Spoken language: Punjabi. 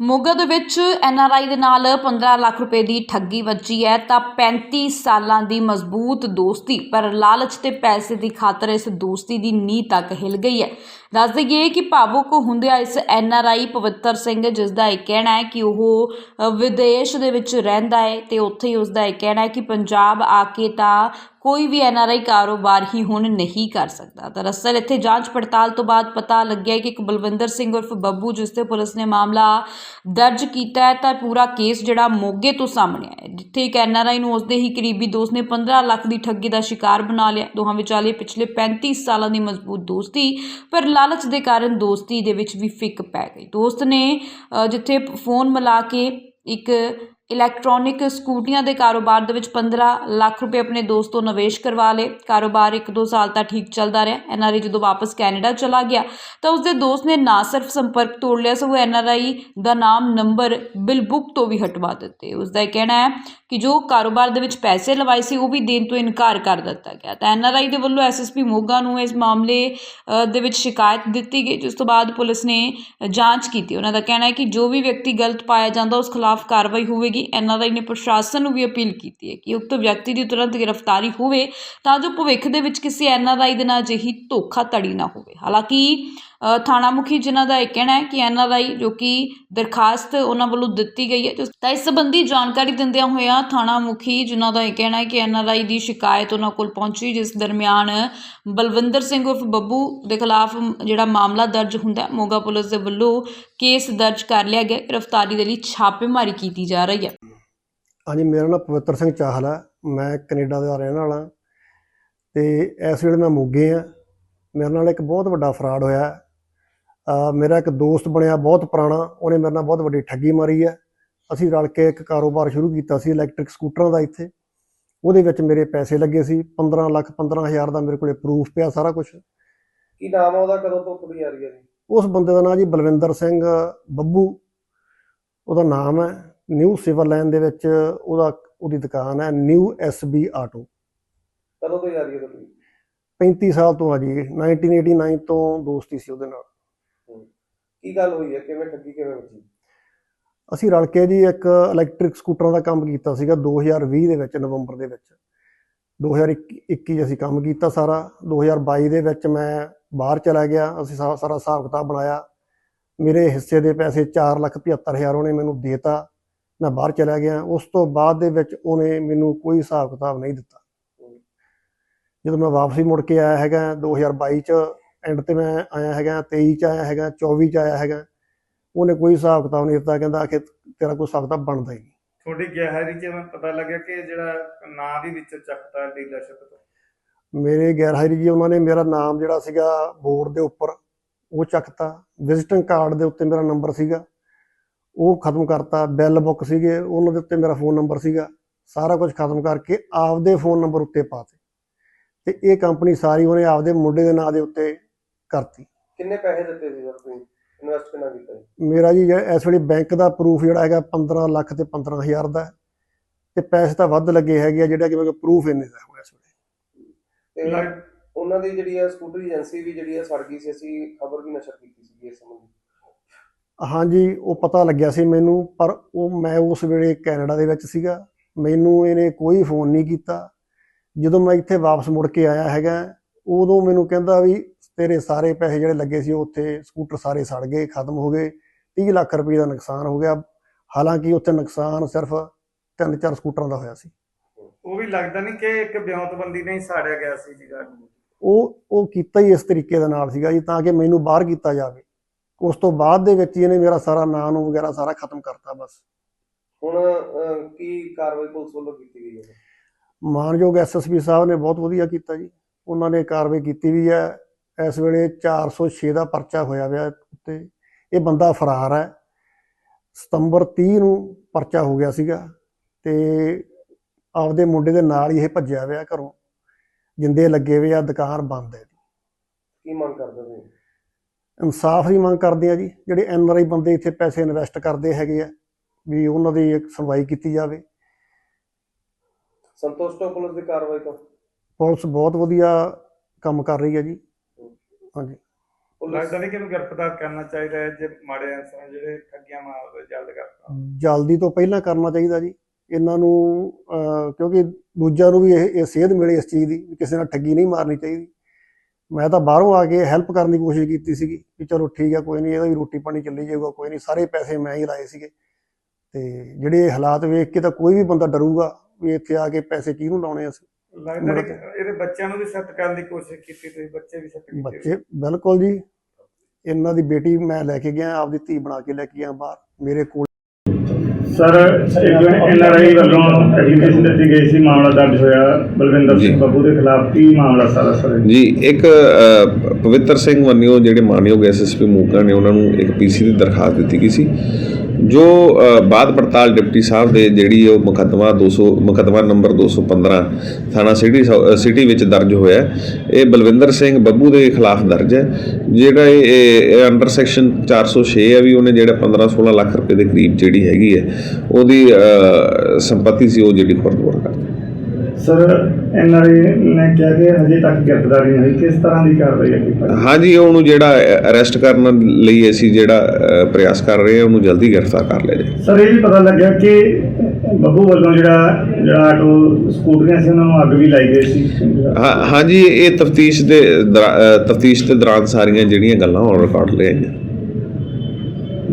ਮੋਗਾ ਦੇ ਵਿੱਚ ਐਨਆਰਆਈ ਦੇ ਨਾਲ 15 ਲੱਖ ਰੁਪਏ ਦੀ ਠੱਗੀ ਵੱਜੀ ਹੈ, ਤਾਂ 35 ਸਾਲਾਂ ਦੀ ਮਜ਼ਬੂਤ ਦੋਸਤੀ, ਪਰ ਲਾਲਚ ਤੇ ਪੈਸੇ ਦੀ ਖਾਤਰ ਇਸ ਦੋਸਤੀ ਦੀ ਨੀਂਹ ਤੱਕ ਹਿਲ ਗਈ ਹੈ। ਦੱਸ ਦਈਏ ਕਿ ਭਾਵੁਕ ਹੁੰਦਿਆਂ ਇਸ ਐੱਨ ਆਰ ਆਈ ਪਵਿੱਤਰ ਸਿੰਘ ਜਿਸ ਦਾ ਇਹ ਕਹਿਣਾ ਹੈ ਕਿ ਉਹ ਵਿਦੇਸ਼ ਦੇ ਵਿੱਚ ਰਹਿੰਦਾ ਹੈ ਤੇ ਉੱਥੇ ਹੀ ਉਸ ਦਾ ਇਹ ਕਹਿਣਾ ਹੈ ਕਿ ਪੰਜਾਬ ਆ ਕੇ ਤਾਂ ਕੋਈ ਵੀ ਐੱਨ ਆਰ ਆਈ ਕਾਰੋਬਾਰ ਹੀ ਹੁਣ ਨਹੀਂ ਕਰ ਸਕਦਾ। ਦਰਅਸਲ ਇੱਥੇ ਜਾਂਚ ਪੜਤਾਲ ਤੋਂ ਬਾਅਦ ਪਤਾ ਲੱਗਿਆ ਕਿ ਇੱਕ ਬਲਵਿੰਦਰ ਸਿੰਘ ਉਰਫ ਬੱਬੂ ਜਿਸ ਤੇ ਪੁਲਿਸ ਨੇ ਮਾਮਲਾ ਦਰਜ ਕੀਤਾ ਹੈ, ਤਾਂ ਪੂਰਾ ਕੇਸ ਜਿਹੜਾ ਮੋਗੇ ਤੋਂ ਸਾਹਮਣੇ ਆਇਆ ਜਿੱਥੇ ਇੱਕ ਐੱਨ ਆਰ ਆਈ ਨੂੰ ਉਸਦੇ ਹੀ ਕਰੀਬੀ ਦੋਸਤ ਨੇ 15 ਲੱਖ ਦੀ ਠੱਗੀ ਦਾ ਸ਼ਿਕਾਰ ਬਣਾ ਲਿਆ। ਦੋਹਾਂ ਵਿਚਾਲੇ ਪਿਛਲੇ 35 ਸਾਲਾਂ ਦੀ ਮਜ਼ਬੂਤ ਦੋਸਤੀ, ਪਰ ਲਾਲਚ ਦੇ ਕਾਰਨ ਦੋਸਤੀ ਦੇ ਵਿੱਚ ਵੀ ਫਿੱਕ ਪੈ ਗਈ। ਦੋਸਤ ਨੇ ਜਿੱਥੇ ਫੋਨ ਮਿਲਾ ਕੇ ਇੱਕ ਇਲੈਕਟ੍ਰੋਨਿਕ ਸਕੂਟੀਆਂ ਦੇ ਕਾਰੋਬਾਰ ਦੇ ਵਿੱਚ 15 ਲੱਖ ਰੁਪਏ ਆਪਣੇ ਦੋਸਤ ਤੋਂ ਨਿਵੇਸ਼ ਕਰਵਾ ਲਏ। ਕਾਰੋਬਾਰ 1-2 ਸਾਲ ਤਾਂ ਠੀਕ ਚੱਲਦਾ ਰਿਹਾ। ਐਨਆਰਆਈ ਜਦੋਂ ਵਾਪਸ ਕੈਨੇਡਾ ਚਲਾ ਗਿਆ, ਤਾਂ ਉਸਦੇ ਦੋਸਤ ਨੇ ਨਾ ਸਿਰਫ ਸੰਪਰਕ ਤੋੜ ਲਿਆ, ਸਗੋਂ ਐਨਆਰਆਈ ਦਾ ਨਾਮ ਨੰਬਰ ਬਿਲ ਬੁੱਕ ਤੋਂ ਵੀ ਹਟਵਾ ਦਿੱਤੇ। ਉਸਦਾ ਇਹ ਕਹਿਣਾ ਹੈ ਕਿ ਜੋ ਕਾਰੋਬਾਰ ਦੇ ਵਿੱਚ ਪੈਸੇ ਲਵਾਏ ਸੀ, ਉਹ ਵੀ ਦੇਣ ਤੋਂ ਇਨਕਾਰ ਕਰ ਦਿੱਤਾ ਗਿਆ। ਤਾਂ ਐਨਆਰਆਈ ਦੇ ਵੱਲੋਂ ਐਸਐਸਪੀ ਮੋਗਾ ਨੂੰ ਇਸ ਮਾਮਲੇ ਦੇ ਵਿੱਚ ਸ਼ਿਕਾਇਤ ਦਿੱਤੀ ਗਈ, ਜਿਸ ਤੋਂ ਬਾਅਦ ਪੁਲਿਸ ਨੇ ਜਾਂਚ ਕੀਤੀ। ਉਹਨਾਂ ਦਾ ਕਹਿਣਾ ਹੈ ਕਿ ਜੋ ਵੀ ਵਿਅਕਤੀ ਗਲਤ ਪਾਇਆ ਜਾਂਦਾ, ਉਸ ਖਿਲਾਫ ਕਾਰਵਾਈ ਹੋਵੇਗੀ। ਐਨਆਰਆਈ ਨੇ ਪ੍ਰਸ਼ਾਸਨ ਨੂੰ ਵੀ ਅਪੀਲ ਕੀਤੀ ਹੈ ਕਿ ਉਕਤ ਵਿਅਕਤੀ ਦੀ ਤੁਰੰਤ ਗ੍ਰਿਫਤਾਰੀ ਹੋਵੇ ਤਾਂ ਜੋ ਭਵਿੱਖ ਦੇ ਵਿੱਚ ਕਿਸੇ ਐਨਆਰਆਈ ਦੇ ਨਾਲ ਅਜਿਹੀ ਧੋਖਾ ਧੜੀ ਨਾ ਹੋਵੇ। ਹਾਲਾਂਕਿ ਥਾਣਾ ਮੁਖੀ ਜਿਨ੍ਹਾਂ ਦਾ ਇਹ ਕਹਿਣਾ ਹੈ ਕਿ ਐਨਆਰਆਈ ਜੋ ਕਿ ਦਰਖਾਸਤ ਉਹਨਾਂ ਵੱਲੋਂ ਦਿੱਤੀ ਗਈ ਹੈ ਜਿਸ- ਤਾਂ ਇਸ ਸੰਬੰਧੀ ਜਾਣਕਾਰੀ ਦਿੰਦਿਆਂ ਹੋਇਆਂ ਥਾਣਾ ਮੁਖੀ ਜਿਨ੍ਹਾਂ ਦਾ ਇਹ ਕਹਿਣਾ ਹੈ ਕਿ ਐਨਆਰਆਈ ਦੀ ਸ਼ਿਕਾਇਤ ਉਹਨਾਂ ਕੋਲ ਪਹੁੰਚੀ, ਜਿਸ ਦਰਮਿਆਨ ਬਲਵਿੰਦਰ ਸਿੰਘ ਉਰਫ ਬੱਬੂ ਦੇ ਖਿਲਾਫ ਜਿਹੜਾ ਮਾਮਲਾ ਦਰਜ ਹੁੰਦਾ ਹੈ, ਮੋਗਾ ਪੁਲਿਸ ਦੇ ਵੱਲੋਂ ਕੇਸ ਦਰਜ ਕਰ ਲਿਆ ਗਿਆ ਗ੍ਰਿਫਤਾਰੀ ਦੇ ਲਈ ਛਾਪੇਮਾਰੀ ਕੀਤੀ ਜਾ ਰਹੀ ਹੈ। ਹਾਂਜੀ, ਮੇਰਾ ਨਾਮ ਪਵਿੱਤਰ ਸਿੰਘ ਚਾਹਲ ਹੈ, ਮੈਂ ਕੈਨੇਡਾ ਦਾ ਰਹਿਣ ਵਾਲਾ ਤੇ ਇਸ ਵੇਲੇ ਮੈਂ ਮੋਗੇ ਆ ਮੇਰੇ ਨਾਲ ਇੱਕ ਬਹੁਤ ਵੱਡਾ ਫਰਾਡ ਹੋਇਆ। ਮੇਰਾ ਇੱਕ ਦੋਸਤ ਬਣਿਆ ਬਹੁਤ ਪੁਰਾਣਾ ਉਹਨੇ ਮੇਰੇ ਨਾਲ ਬਹੁਤ ਵੱਡੀ ਠੱਗੀ ਮਾਰੀ ਹੈ। ਅਸੀਂ ਰਲ ਕੇ ਇੱਕ ਕਾਰੋਬਾਰ ਸ਼ੁਰੂ ਕੀਤਾ ਸੀ ਇਲੈਕਟ੍ਰਿਕ ਸਕੂਟਰਾਂ ਦਾ ਇੱਥੇ। ਉਹਦੇ ਵਿੱਚ ਮੇਰੇ ਪੈਸੇ ਲੱਗੇ ਸੀ 15 ਲੱਖ 15000 ਦਾ ਮੇਰੇ ਕੋਲੇ ਪ੍ਰੂਫ ਪਿਆ ਸਾਰਾ ਕੁਝ ਕੀ ਨਾਮ ਆ ਉਹਦਾ ਕਦੋਂ ਤੋਂ ਕੁੜੀ ਆ ਰਹੀ ਹੈ? ਜੀ ਉਸ ਬੰਦੇ ਦਾ ਨਾਮ ਜੀ ਬਲਵਿੰਦਰ ਸਿੰਘ ਬੱਬੂ। ਉਹਦਾ ਨਾਮ ਹੈ ਨਿਊ ਸਿਵਲ ਲਾਈਨ ਦੇ ਵਿੱਚ ਉਹਦਾ ਉਹਦੀ ਦੁਕਾਨ ਹੈ ਨਿਊ ਐਸਬੀ ਆਟੋ। ਕਦੋਂ ਤੋਂ ਆ ਰਹੀ ਹੈ ਤੁਹਾਡੀ? 35 ਸਾਲ ਤੋਂ ਆ ਜੀ 1989 ਤੋਂ ਦੋਸਤੀ ਸੀ ਉਹਦੇ ਨਾਲ। ਕੀ ਗੱਲ ਹੋਈ ਹੈ? ਕਿਵੇਂ ਠੱਗੀ ਕਿਵੇਂ ਵੱਜੀ? ਅਸੀਂ ਰਲ ਕੇ ਜੀ ਇੱਕ ਇਲੈਕਟ੍ਰਿਕ ਸਕੂਟਰਾਂ ਦਾ ਕੰਮ ਕੀਤਾ ਸੀਗਾ 2020 ਦੇ ਵਿੱਚ ਨਵੰਬਰ ਦੇ ਵਿੱਚ। 2021 ਅਸੀਂ ਕੰਮ ਕੀਤਾ ਸਾਰਾ। 2022 ਦੇ ਵਿੱਚ ਮੈਂ ਬਾਹਰ ਚਲਾ ਗਿਆ। ਅਸੀਂ ਸਾਰਾ ਹਿਸਾਬ ਕਿਤਾਬ ਬਣਾਇਆ। ਮੇਰੇ ਹਿੱਸੇ ਦੇ ਪੈਸੇ 475000 ਉਹਨੇ ਮੈਨੂੰ ਦੇਤਾ। ਮੈਂ ਬਾਹਰ ਚਲਾ ਗਿਆ। ਉਸ ਤੋਂ ਬਾਅਦ ਦੇ ਵਿੱਚ ਉਹਨੇ ਮੈਨੂੰ ਕੋਈ ਹਿਸਾਬ ਕਿਤਾਬ ਨਹੀਂ ਦਿੱਤਾ। ਜਦੋਂ ਮੈਂ ਵਾਪਸੀ ਮੁੜ ਕੇ ਆਇਆ ਹੈਗਾ 2022 ਚ ਐਂਡ ਤੇ ਮੈਂ ਆਇਆ ਹੈਗਾ 23 ਚ ਆਇਆ ਹੈਗਾ 24 ਚ ਆਇਆ ਹੈਗਾ। ਉਹਨੇ ਕੋਈ ਹਿਸਾਬ ਕਿਤਾਬ ਨਹੀਂ ਦਿੱਤਾ ਕਹਿੰਦਾ ਕਿ ਤੇਰਾ ਕੋਈ ਹਿਸਾਬ ਕਿਤਾਬ ਬਣਦਾ ਹੀ ਨਹੀਂ। ਤੁਹਾਡੀ ਗਹਿਰੀ ਚ ਮੈਂ ਪਤਾ ਲੱਗਿਆ ਕਿ ਜਿਹੜਾ ਨਾਂ ਵੀ ਵਿੱਚ ਚੱਕਤਾ ਡੀਲਰਸ਼ਿਪ ਤੋਂ? ਮੇਰੇ ਗੈਰ ਹਾਜ਼ਰੀ ਜੀ ਉਹਨਾਂ ਨੇ ਮੇਰਾ ਨਾਮ ਜਿਹੜਾ ਸੀਗਾ ਬੋਰਡ ਦੇ ਉੱਪਰ ਉਹ ਚੱਕਤਾ। ਵਿਜ਼ਿਟਿੰਗ ਕਾਰਡ ਦੇ ਉੱਤੇ ਮੇਰਾ ਨੰਬਰ ਸੀਗਾ। ਉਹ ਖਤਮ ਕਰਤਾ। ਬਿੱਲ ਬੁੱਕ ਸੀਗੇ ਉਹਨਾਂ ਦੇ ਉੱਤੇ ਮੇਰਾ ਫੋਨ ਨੰਬਰ ਸੀਗਾ। ਸਾਰਾ ਕੁਝ ਖਤਮ ਕਰਕੇ ਆਪਦੇ ਫੋਨ ਨੰਬਰ ਉੱਤੇ ਪਾਤੇ। ਤੇ ਇਹ ਕੰਪਨੀ ਸਾਰੀ ਉਹਨੇ ਆਪਦੇ ਮੁੰਡੇ ਦੇ ਨਾਂ ਦੇ ਉੱਤੇ ਕਰਤੀ। ਕਿੰਨੇ ਪੈਸੇ ਦਿੱਤੇ ਸੀ ਸਰ ਤੁਸੀਂ? ਇਨਵੈਸਟ ਕਿੰਨਾ ਕੀਤਾ ਜੀ? ਮੇਰਾ ਜੀ ਜਿਹੜਾ ਇਸ ਵੇਲੇ ਬੈਂਕ ਦਾ ਪ੍ਰੂਫ ਜਿਹੜਾ ਹੈਗਾ 15 ਲੱਖ ਤੇ 15000 ਦਾ ਹੈ। ਤੇ ਪੈਸੇ ਤਾਂ ਵੱਧ ਲੱਗੇ ਹੈਗੇ ਆ ਜਿਹੜਾ ਕਿ ਮੇਰੇ ਕੋਲ ਪ੍ਰੂਫ ਇੰਨੇ ਦਾ ਹੋਇਆ ਇਸ ਵੇਲੇ। ਤੇ ਲੱਗ- ਉਹਨਾਂ ਦੀ ਜਿਹੜੀ ਹੈ ਸਕੂਟਰ ਏਜੰਸੀ ਵੀ ਜਿਹੜੀ ਹੈ ਸੜ ਗਈ ਸੀ ਅਸੀਂ ਖਬਰ ਵੀ ਨਸ਼ਰ ਕੀਤੀ ਸੀ ਇਸ ਸੰਬੰਧੀ। ਹਾਂਜੀ ਉਹ ਪਤਾ ਲੱਗਿਆ ਸੀ ਮੈਨੂੰ ਪਰ ਉਹ ਮੈਂ ਉਸ ਵੇਲੇ ਕੈਨੇਡਾ ਦੇ ਵਿੱਚ ਸੀਗਾ। ਮੈਨੂੰ ਇਹਨੇ ਕੋਈ ਫੋਨ ਨਹੀਂ ਕੀਤਾ। ਜਦੋਂ ਮੈਂ ਇੱਥੇ ਵਾਪਸ ਮੁੜ ਕੇ ਆਇਆ ਹੈਗਾ ਉਦੋਂ ਮੈਨੂੰ ਕਹਿੰਦਾ ਵੀ ਤੇਰੇ ਸਾਰੇ ਪੈਸੇ ਜਿਹੜੇ ਲੱਗੇ ਸੀ ਉਹ ਉੱਥੇ ਸਕੂਟਰ ਸਾਰੇ ਸੜ ਗਏ ਖਤਮ ਹੋ ਗਏ। 30 ਲੱਖ ਰੁਪਏ ਦਾ ਨੁਕਸਾਨ ਹੋ ਗਿਆ। ਹਾਲਾਂਕਿ ਉੱਥੇ ਨੁਕਸਾਨ ਸਿਰਫ ਤਿੰਨ ਚਾਰ ਸਕੂਟਰਾਂ ਦਾ ਹੋਇਆ ਸੀ। ਉਹ ਵੀ ਲੱਗਦਾ ਨਹੀਂ ਕਿ ਇੱਕ ਵਿਉਂਤਬੰਦੀ ਨਹੀਂ ਸਾੜਿਆ ਗਿਆ ਸੀ ਜੀ ਗਾੜੀ ਉਹ ਉਹ ਕੀਤਾ ਹੀ ਇਸ ਤਰੀਕੇ ਦੇ ਨਾਲ ਸੀਗਾ ਜੀ ਤਾਂ ਕਿ ਮੈਨੂੰ ਬਾਹਰ ਕੀਤਾ ਜਾਵੇ। ਉਸ ਤੋਂ ਬਾਅਦ ਦੇ ਵਿੱਚ ਹੀ ਇਹਨੇ ਮੇਰਾ ਸਾਰਾ ਨਾਂ ਨੂੰ ਵਗੈਰਾ ਸਾਰਾ ਖਤਮ ਕਰਤਾ ਬਸ। ਹੁਣ ਕੀ ਕਾਰਵਾਈ ਪੁਲਿਸ ਵੱਲੋਂ ਕੀਤੀ ਗਈ ਹੈ? ਮਾਨਯੋਗ ਐਸਐਸਪੀ ਸਾਹਿਬ ਨੇ ਬਹੁਤ ਵਧੀਆ ਕੀਤਾ ਜੀ। ਉਹਨਾਂ ਨੇ ਕਾਰਵਾਈ ਕੀਤੀ ਵੀ ਹੈ। ਇਸ ਵੇਲੇ 406 ਦਾ ਪਰਚਾ ਹੋਇਆ ਹੋਇਆ ਉੱਤੇ। ਇਹ ਬੰਦਾ ਫਰਾਰ ਹੈ। ਸਤੰਬਰ 30 ਨੂੰ ਪਰਚਾ ਹੋ ਗਿਆ ਸੀਗਾ ਤੇ ਆਪਦੇ ਮੁੰਡੇ ਦੇ ਨਾਲ ਹੀ ਇਹ ਭੱਜਿਆ ਹੋਇਆ ਘਰੋਂ। ਜਿੰਦੇ ਲੱਗੇ ਹੋਏ ਆ ਦੁਕਾਨ ਬੰਦ ਹੈ ਕੀ ਮੰਗ ਕਰਦੇ ਹੋ ਇਨਸਾਫ ਦੀ ਮੰਗ ਕਰਦੇ ਆ ਜੀ। ਜਿਹੜੇ ਐਨਆਰਆਈ ਬੰਦੇ ਇੱਥੇ ਪੈਸੇ ਇਨਵੈਸਟ ਕਰਦੇ ਹੈਗੇ ਆ ਵੀ ਉਹਨਾਂ ਦੀ ਇੱਕ ਸੁਣਵਾਈ ਕੀਤੀ ਜਾਵੇ। ਸੰਤੁਸ਼ਟ ਹੋ ਪੁਲਿਸ ਦੀ ਕਾਰਵਾਈ ਤੋਂ? ਪੁਲਿਸ ਬਹੁਤ ਵਧੀਆ ਕੰਮ ਕਰ ਰਹੀ ਹੈ ਜੀ। ਹਾਂਜੀ। ਲੱਗਦਾ ਨਹੀਂ ਕਿ ਇਹਨੂੰ ਗ੍ਰਿਫਤਾਰ ਕਰਨਾ ਚਾਹੀਦਾ ਹੈ ਜੇ ਮਾੜੇ ਅਨਸਰ ਜਿਹੜੇ ਠੱਗੀਆਂ ਮਾਰਦੇ ਜਲਦ ਤੋਂ ਪਹਿਲਾਂ ਕਰਨਾ ਚਾਹੀਦਾ ਜੀ। ਇਹਨਾਂ ਨੂੰ ਕਿਉਂਕਿ ਦੂਜਿਆਂ ਨੂੰ ਵੀ ਇਹ ਸੇਧ ਮਿਲੇ ਇਸ ਚੀਜ਼ ਦੀ ਕਿਸੇ ਨਾਲ ਠੱਗੀ ਨਹੀਂ ਮਾਰਨੀ ਚਾਹੀਦੀ। ਮੈਂ ਤਾਂ ਬਾਹਰੋਂ ਆ ਕੇ ਹੈਲਪ ਕਰਨ ਦੀ ਕੋਸ਼ਿਸ਼ ਕੀਤੀ ਸੀਗੀ ਕਿ ਚਲੋ ਠੀਕ ਹੈ ਕੋਈ ਨਹੀਂ ਇਹਦਾ ਵੀ ਰੋਟੀ ਪਾਣੀ ਚੱਲੀ ਜਾਊਗਾ ਕੋਈ ਨਹੀਂ ਸਾਰੇ ਪੈਸੇ ਮੈਂ ਹੀ ਲਾਏ ਸੀਗੇ। ਤੇ ਜਿਹੜੇ ਹਾਲਾਤ ਵੇਖ ਕੇ ਤਾਂ ਕੋਈ ਵੀ ਬੰਦਾ ਡਰੂਗਾ ਵੀ ਇੱਥੇ ਆ ਕੇ ਪੈਸੇ ਕਿਹਨੂੰ ਲਾਉਣੇ ਅਸੀਂ। ਲੱਗਦਾ ਕਿ ਇਹਦੇ ਬੱਚਿਆਂ ਨੂੰ ਵੀ ਸੈੱਟ ਕਰਨ ਦੀ ਕੋਸ਼ਿਸ਼ ਕੀਤੀ ਤੁਸੀਂ ਬੱਚੇ ਵੀ ਸੈੱਟ ਕੀਤੇ। ਬੱਚੇ ਬਿਲਕੁਲ ਜੀ। ਇਹਨਾਂ ਦੀ ਬੇਟੀ ਮੈਂ ਲੈ ਕੇ ਗਿਆ ਆਪਦੀ ਧੀ ਬਣਾ ਕੇ ਲੈ ਕੇ ਗਿਆ ਬਾਹਰ ਮੇਰੇ ਕੋਲ। ਸਰ ਇੱਕ ਐਨਆਰਆਈ ਵੱਲੋਂ ਐਪਲੀਕੇਸ਼ਨ ਦਿੱਤੀ ਗਈ ਸੀ ਮਾਮਲਾ ਦਰਜ ਹੋਇਆ ਬਲਵਿੰਦਰ। ਸਿੰਘ ਬੱਬੂ ਦੇ ਖਿਲਾਫ। ਕੀ ਮਾਮਲਾ ਸਾਰਾ ਸਰ? ਜੀ ਇੱਕ ਪਵਿੱਤਰ ਸਿੰਘ ਵੰਨਿਓ ਜਿਹੜੇ ਮਾਨਯੋਗ ਐਸਐਸਪੀ ਮੂਕਾ ਨੇ ਉਹਨਾਂ ਨੂੰ ਇੱਕ ਪੀਸੀ ਦੀ ਦਰਖਾਸਤ ਦਿੱਤੀ ਗਈ ਸੀ। ਜੋ ਅ, ਬਾਅਦ ਪੜਤਾਲ ਡਿਪਟੀ ਸਾਹਿਬ ਦੇ ਜਿਹੜੀ ਉਹ ਮੁਕੱਦਮਾ 200 ਮੁਕੱਦਮਾ ਨੰਬਰ 215 ਥਾਣਾ ਸਿਟੀ ਸਾ- ਸਿਟੀ ਵਿੱਚ ਦਰਜ ਹੋਇਆ ਇਹ ਬਲਵਿੰਦਰ ਸਿੰਘ ਬੱਬੂ ਦੇ ਖਿਲਾਫ ਦਰਜ ਹੈ। ਜਿਹੜਾ ਇਹ- ਇਹ ਅੰਡਰ ਸੈਕਸ਼ਨ 406 ਹੈ ਵੀ ਉਹਨੇ ਜਿਹੜਾ 15 16 ਲੱਖ ਰੁਪਏ ਦੇ ਕਰੀਬ ਜਿਹੜੀ ਹੈਗੀ ਹੈ ਉਹਦੀ ਸੰਪਤੀ ਸੀ ਉਹ ਜਿਹੜੀ ਖੁਰਦਬੁਰ ਕਰਦਾ ਸਰ ਐਨਆਰਆਈ ਨੇ ਕਿਹਾ ਕਿ ਹਜੇ ਤੱਕ ਗ੍ਰਿਫਤਾਰੀ ਨਹੀਂ ਹੋਈ। ਕਿਸ ਤਰ੍ਹਾਂ ਦੀ ਕਾਰਵਾਈ ਹੈ? ਕੀਤੀ ਹਾਂਜੀ ਉਹਨੂੰ ਜਿਹੜਾ ਅਰੈਸਟ ਕਰਨ ਲਈ ਅਸੀਂ ਜਿਹੜਾ ਪ੍ਰਯਾਸ ਕਰ ਰਹੇ ਹਾਂ ਉਹਨੂੰ ਜਲਦੀ ਗ੍ਰਿਫਤਾਰ ਕਰ ਲਿਆ ਜਾਏ। ਸਰ ਇਹ ਵੀ ਪਤਾ ਲੱਗਿਆ ਕਿ ਬੱਬੂ ਵੱਲੋਂ ਜਿਹੜਾ ਜਿਹੜਾ ਆਟੋ ਸਕੂਟਰੀਆਂ ਸੀ ਉਹਨਾਂ ਨੂੰ ਅੱਗ ਵੀ ਲਾਈ ਗਈ ਸੀ। ਹਾਂ ਹਾਂਜੀ ਇਹ ਤਫਤੀਸ਼ ਦੇ ਤਫਤੀਸ਼ ਦੇ ਦੌਰਾਨ ਸਾਰੀਆਂ ਜਿਹੜੀਆਂ ਗੱਲਾਂ ਔਨ ਰਿਕਾਰਡ ਲੈ ਆਈਆਂ।